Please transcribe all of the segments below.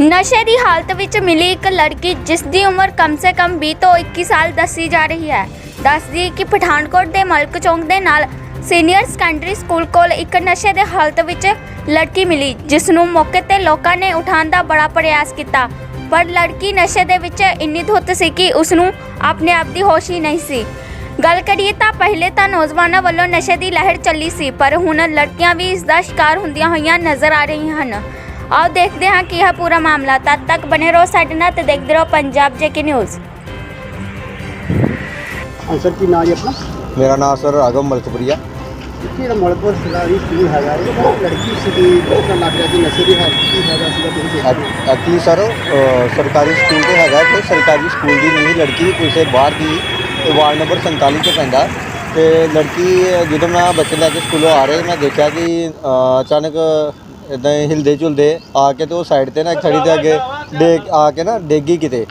ਨਸ਼ੇ ਦੀ ਹਾਲਤ ਵਿੱਚ ਮਿਲੀ ਇੱਕ ਲੜਕੀ, ਜਿਸ ਦੀ ਉਮਰ ਕਮ ਸੇ ਕਮ 20 ਤੋਂ 21 ਸਾਲ ਦੱਸੀ ਜਾ ਰਹੀ ਹੈ। ਦੱਸਦੀ ਕਿ ਪਠਾਨਕੋਟ ਦੇ ਮਲਕ ਚੌਂਕ ਦੇ ਨਾਲ ਸੀਨੀਅਰ ਸੈਕੰਡਰੀ ਸਕੂਲ ਕੋਲ ਇੱਕ ਨਸ਼ੇ ਦੇ ਹਾਲਤ ਵਿੱਚ ਲੜਕੀ ਮਿਲੀ, ਜਿਸ ਨੂੰ ਮੌਕੇ ਤੇ ਲੋਕਾਂ ਨੇ ਉਠਾਉਣ ਦਾ ਬੜਾ ਪ੍ਰਯਾਸ ਕੀਤਾ। ਪਰ ਲੜਕੀ ਨਸ਼ੇ ਦੇ ਵਿੱਚ ਇੰਨੀ ਧੁੱਤ ਸੀ ਕਿ ਉਸ ਨੂੰ ਆਪਣੇ ਆਪ ਦੀ ਹੋਸ਼ ਹੀ ਨਹੀਂ ਸੀ। ਗੱਲ ਕਰੀਏ ਤਾਂ ਪਹਿਲੇ ਤਾਂ ਨੌਜਵਾਨਾਂ ਵੱਲੋਂ ਨਸ਼ੇ ਦੀ ਲਹਿਰ ਚੱਲੀ ਸੀ, ਪਰ ਹੁਣ ਲੜਕੀਆਂ ਵੀ ਇਸ ਦਾ ਸ਼ਿਕਾਰ ਹੁੰਦੀਆਂ ਹੋਈਆਂ ਨਜ਼ਰ ਆ ਰਹੀਆਂ ਹਨ। ਆਓ ਦੇਖਦੇ ਹਾਂ ਕੀ ਹੈ ਪੂਰਾ ਮਾਮਲਾ ਤਦ ਤੱਕ ਬਨੇ ਰਹੋ ਸਾਡੇ ਨਾਲ ਤੇ ਦੇਖਦੇ ਰਹੋ ਪੰਜਾਬ ਜੇਕੇ ਨਿਊਜ਼ ਹਾਂ ਸਰ ਕੀ ਨਾਂ ਜੀ ਆਪਣਾ ਮੇਰਾ ਨਾਮ ਸਰ ਰਾਘਵ ਮਲਕਪੁਰੀਆ ਇੱਥੇ ਜਿਹੜਾ ਮਲਕਪੁਰ ਸਰਕਾਰੀ ਸਕੂਲ ਹੈਗਾ ਇਹ ਜਿਹੜਾ ਲੜਕੀ ਸੀਗੀ ਬਹੁਤ ਲੱਗ ਰਿਹਾ ਕਿ ਨਸ਼ੇ ਦੀ ਹਾਲਤ ਕੀ ਹੈਗਾ ਸੀਗਾ ਤੁਸੀਂ ਦੇਖਿਆ ਐਕਚੁਅਲੀ ਸਰ ਅ, ਸਰਕਾਰੀ ਸਕੂਲ ਤੇ ਹੈਗਾ ਤੇ ਸਰਕਾਰੀ ਸਕੂਲ ਦੀ ਨਹੀਂ ਲੜਕੀ ਕਿਸੇ ਬਾਹਰ ਦੀ ਤੇ ਵਾਰਡ ਨੰਬਰ 47 ਚ ਪੈਂਦਾ ਤੇ ਲੜਕੀ ਜਦੋਂ ਮੈਂ ਬੱਚੇ ਲੈ ਕੇ ਸਕੂਲੋਂ ਆ ਰਹੇ ਮੈਂ ਦੇਖਿਆ ਕਿ ਅ, ਅਚਾਨਕ ਇਦਾਂ ਹਿਲਦੇ ਝੁਲਦੇ ਆ ਕੇ ਤੇ ਉਹ ਸਾਈਡ ਤੇ ਨਾ ਇੱਕ ਥੜੀ ਦੇ ਅੱਗੇ ਡੇਗ ਆ ਕੇ ਨਾ ਡੇਗੀ ਕਿਤੇ।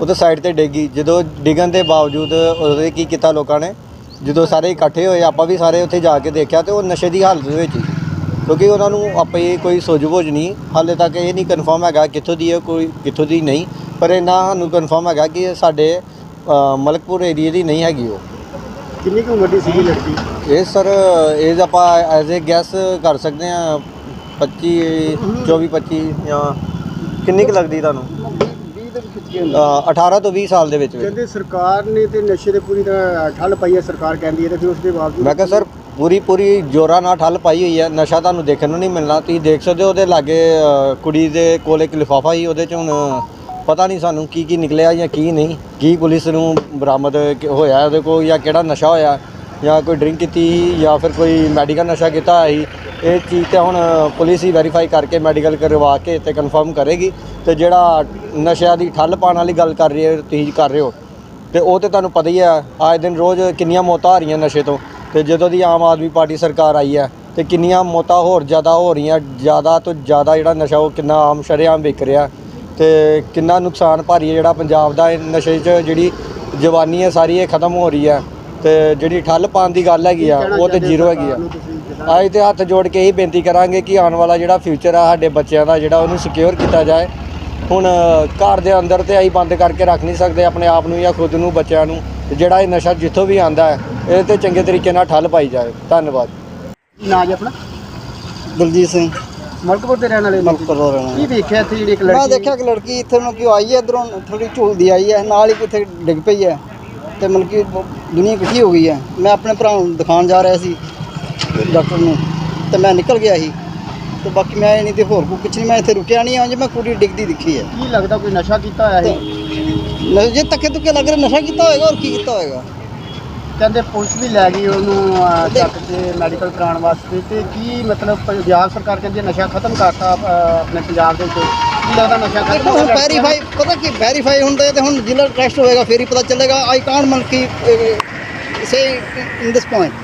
ਉਹਦੇ ਸਾਈਡ ਤੇ ਡੇਗੀ। ਜਦੋਂ ਡਿੱਗਣ ਦੇ ਬਾਵਜੂਦ ਉਹਦੇ ਕੀ ਕੀਤਾ ਲੋਕਾਂ ਨੇ? ਜਦੋਂ ਸਾਰੇ ਇਕੱਠੇ ਹੋਏ ਆਪਾਂ ਵੀ ਸਾਰੇ ਉੱਥੇ ਜਾ ਕੇ ਦੇਖਿਆ ਤੇ ਉਹ ਨਸ਼ੇ ਦੀ ਹਾਲਤ ਵਿੱਚ ਸੀ। ਕਿਉਂਕਿ ਉਹਨਾਂ ਨੂੰ ਆਪੇ ਕੋਈ ਸੋਝਬੋਝ ਨਹੀਂ। ਹਾਲੇ ਤੱਕ ਇਹ ਨਹੀਂ ਕਨਫਰਮ ਹੈਗਾ ਕਿੱਥੋਂ ਦੀ ਹੈ ਕੋਈ ਕਿੱਥੋਂ ਦੀ ਨਹੀਂ। ਪਰ ਇਹਨਾਂ ਸਾਨੂੰ ਕਨਫਰਮ ਹੈਗਾ ਕਿ ਇਹ ਸਾਡੇ ਮਲਕਪੁਰ ਏਰੀਆ ਦੀ ਨਹੀਂ ਹੈਗੀ ਉਹ। ਕਿੰਨੀ ਕੁ ਉਮਰ ਦੀ ਸੀਗੀ ਲੜਕੀ? ਇਹ ਸਰ ਏਜ ਆਪਾਂ ਐਜ਼ ਅ ਗੈਸ ਕਰ ਸਕਦੇ ਆ 25 24 25 ਜਾਂ ਕਿੰਨੀ ਕੁ ਲੱਗਦੀ ਤੁਹਾਨੂੰ? 20 ਦੇ ਵਿੱਚ ਕੀ ਹੁੰਦਾ ਅ, 18 ਤੋਂ 20 ਸਾਲ ਦੇ ਵਿੱਚ ਵਿੱਚ। ਕਹਿੰਦੇ ਸਰਕਾਰ ਨੇ ਤੇ ਨਸ਼ੇ ਦੇ ਪੂਰੀ ਤਰ੍ਹਾਂ ਠੱਲ ਪਾਈ ਹੈ ਸਰਕਾਰ ਕਹਿੰਦੀ ਹੈ ਤੇ ਫਿਰ ਉਸ ਦੇ ਬਾਵਜੂਦ ਮੈਂ ਕਿਹਾ ਸਰ ਪੂਰੀ ਪੂਰੀ ਜੋਰਾਂ ਨਾਲ ਠੱਲ ਪਾਈ ਹੋਈ ਹੈ ਨਸ਼ਾ ਤੁਹਾਨੂੰ ਦੇਖਣ ਨੂੰ ਨਹੀਂ ਮਿਲਣਾ। ਤੁਸੀਂ ਦੇਖ ਸਕਦੇ ਹੋ ਉਹਦੇ ਲਾਗੇ ਅ, ਕੁੜੀ ਦੇ ਕੋਲ ਇੱਕ ਲਿਫਾਫਾ ਸੀ ਉਹਦੇ ਚ ਹੁਣ ਪਤਾ ਨਹੀਂ ਸਾਨੂੰ ਕੀ ਕੀ ਨਿਕਲਿਆ ਜਾਂ ਕੀ ਨਹੀਂ ਕੀ ਪੁਲਿਸ ਨੂੰ ਬਰਾਮਦ ਕ- ਹੋਇਆ ਉਹਦੇ ਕੋਲ ਜਾਂ ਕਿਹੜਾ ਨਸ਼ਾ ਹੋਇਆ ਜਾਂ ਕੋਈ ਡਰਿੰਕ ਕੀਤੀ ਸੀ ਜਾਂ ਫਿਰ ਕੋਈ ਮੈਡੀਕਲ ਨਸ਼ਾ ਕੀਤਾ ਹੋਇਆ ਸੀ। ਇਹ ਚੀਜ਼ ਤੇ ਹੁਣ ਪੁਲਿਸ ਹੀ ਵੈਰੀਫਾਈ ਕਰਕੇ ਮੈਡੀਕਲ ਕਰਵਾ ਕੇ ਤੇ ਕਨਫਰਮ ਕਰੇਗੀ ਤੇ ਜਿਹੜਾ ਨਸ਼ਿਆਂ ਦੀ ਠੱਲ ਪਾਉਣ ਵਾਲੀ ਗੱਲ ਕਰ ਰਹੀ ਹੈ, ਤੁਸੀਂ ਕਰ ਰਹੇ ਹੋ। ਤੇ ਉਹ ਤੇ ਤੁਹਾਨੂੰ ਪਤਾ ਹੀ ਹੈ, ਆਏ ਦਿਨ ਰੋਜ਼ ਕਿੰਨੀਆਂ ਮੌਤਾਂ ਆ ਰਹੀਆਂ ਨਸ਼ੇ ਤੋਂ। ਤੇ ਜਦੋਂ ਦੀ ਆਮ ਆਦਮੀ ਪਾਰਟੀ ਸਰਕਾਰ ਆਈ ਹੈ, ਤੇ ਕਿੰਨੀਆਂ ਮੌਤਾਂ ਹੋਰ ਜ਼ਿਆਦਾ ਹੋ ਰਹੀਆਂ, ਜ਼ਿਆਦਾ ਤੋਂ ਜ਼ਿਆਦਾ ਜਿਹੜਾ ਨਸ਼ਾ ਉਹ ਕਿੰਨਾ ਆਮ ਸ਼ਰੇਆਮ ਵਿਕ ਰਿਹਾ। ਤੇ ਕਿੰਨਾ ਨੁਕਸਾਨ ਭਾਰੀ ਹੈ ਜਿਹੜਾ ਪੰਜਾਬ ਦਾ ਇਹ ਨਸ਼ੇ 'ਚ ਜਿਹੜੀ ਜਵਾਨੀ ਹੈ ਸਾਰੀ ਇਹ ਖਤਮ ਹੋ ਰਹੀ ਹੈ। ਤੇ ਜਿਹੜੀ ਠੱਲ ਪਾਉਣ ਦੀ ਗੱਲ ਹੈਗੀ ਆ ਉਹ ਤੇ ਜ਼ੀਰੋ ਹੈਗੀ ਆ। ਅੱਜ ਤੇ ਹੱਥ ਜੋੜ ਕੇ ਹੀ ਬੇਨਤੀ ਕਰਾਂਗੇ ਕਿ ਆਉਣ ਵਾਲਾ ਜਿਹੜਾ ਫਿਊਚਰ ਆ ਸਾਡੇ ਬੱਚਿਆਂ ਦਾ ਜਿਹੜਾ ਉਹਨੂੰ ਸਿਕਿਉਰ ਕੀਤਾ ਜਾਏ। ਹੁਣ ਘਰ ਦੇ ਅੰਦਰ ਤੇ ਅਸੀਂ ਬੰਦ ਕਰਕੇ ਰੱਖ ਨਹੀਂ ਸਕਦੇ ਆਪਣੇ ਆਪ ਨੂੰ ਜਾਂ ਖੁਦ ਨੂੰ ਬੱਚਿਆਂ ਨੂੰ। ਤੇ ਜਿਹੜਾ ਇਹ ਨਸ਼ਾ ਜਿੱਥੋਂ ਵੀ ਆਂਦਾ ਹੈ ਇਹ ਤੇ ਚੰਗੇ ਤਰੀਕੇ ਨਾਲ ਠੱਲ ਪਾਈ ਜਾਏ। ਧੰਨਵਾਦ। ਨਾਂ ਜੀ ਆਪਣਾ? ਦਲਜੀਤ ਸਿੰਘ। ਮਲਕਪੁਰ ਦੇ ਰਹਿਣ ਵਾਲੇ ਮਲਕਪੁਰ ਦਾ ਰਹਿਣਾ ਕੀ ਦੇਖਿਆ ਇੱਥੇ ਜਿਹੜੀ ਇੱਕ ਲੜਕੀ ਮੈਂ ਦੇਖਿਆ ਕਿ ਲੜਕੀ ਇੱਥੇ ਨੂੰ ਕਿਉਂ ਆਈ ਹੈ ਇਧਰੋਂ ਥੋੜੀ ਝੂਲਦੀ ਆਈ ਹੈ ਨਾਲ ਹੀ ਕਿੱਥੇ ਡਿੱਗ ਪਈ ਹੈ। ਤੇ ਮਤਲਬ ਕਿ ਬ- ਦੁਨੀਆ ਇਕੱਠੀ ਹੋ ਗਈ ਹੈ। ਮੈਂ ਆਪਣੇ ਭਰਾ ਨੂੰ ਦਿਖਾਉਣ ਜਾ ਰਿਹਾ ਸੀ ਡਾਕਟਰ ਨੂੰ ਤੇ ਮੈਂ ਨਿਕਲ ਗਿਆ ਸੀ। ਤੇ ਬਾਕੀ ਮੈਂ ਇਹ ਨਹੀਂ ਤੇ ਹੋਰ ਕੋਈ ਕੁਛ ਨਹੀਂ ਮੈਂ ਇੱਥੇ ਰੁਕਿਆ ਨਹੀਂ ਹਾਂ ਜੇ ਮੈਂ ਕੁੜੀ ਡਿੱਗਦੀ ਦਿਖੀ ਹੈ। ਕੀ ਲੱਗਦਾ ਕੋਈ ਨਸ਼ਾ ਕੀਤਾ ਹੋਇਆ ਹੈ ਨ- ਜੇ ਤੱਕੇ ਤੁੱਕੇ ਲੱਗ ਰਿਹਾ ਨਸ਼ਾ ਕੀਤਾ ਹੋਏਗਾ ਹੋਰ ਕੀ ਕੀਤਾ ਹੋਏਗਾ? ਕਹਿੰਦੇ ਪੁਲਿਸ ਵੀ ਲੈ ਗਈ ਉਹਨੂੰ ਅਹ, ਚੱਕ ਕੇ ਮੈਡੀਕਲ ਕਰਾਉਣ ਵਾਸਤੇ। ਤੇ ਕੀ ਮਤਲਬ ਪੰਜਾਬ ਸਰਕਾਰ ਕਹਿੰਦੀ ਹੈ ਨਸ਼ਾ ਖਤਮ ਕਰਤਾ ਅਹ, ਆਪਣੇ ਪੰਜਾਬ ਦੇ ਵਿੱਚ। ਲੱਗਦਾ ਨਸ਼ਾ ਦੇਖੋ ਖਤਮ ਹੁਣ ਹੋਇਆ? ਵੈਰੀਫਾਈ ਪਤਾ ਕੀ ਵੈਰੀਫਾਈ ਹੁੰਦਾ ਤੇ ਹੁਣ ਜ਼ਿਲ੍ਹਾ ਟੈਸਟ ਹੋਏਗਾ ਫੇਰ ਹੀ ਪਤਾ ਚੱਲੇਗਾ ਆਈ ਕਾਂਟ ਕਿ ਸੇ ਇਨ ਦਿਸ ਪੁਆਇੰਟ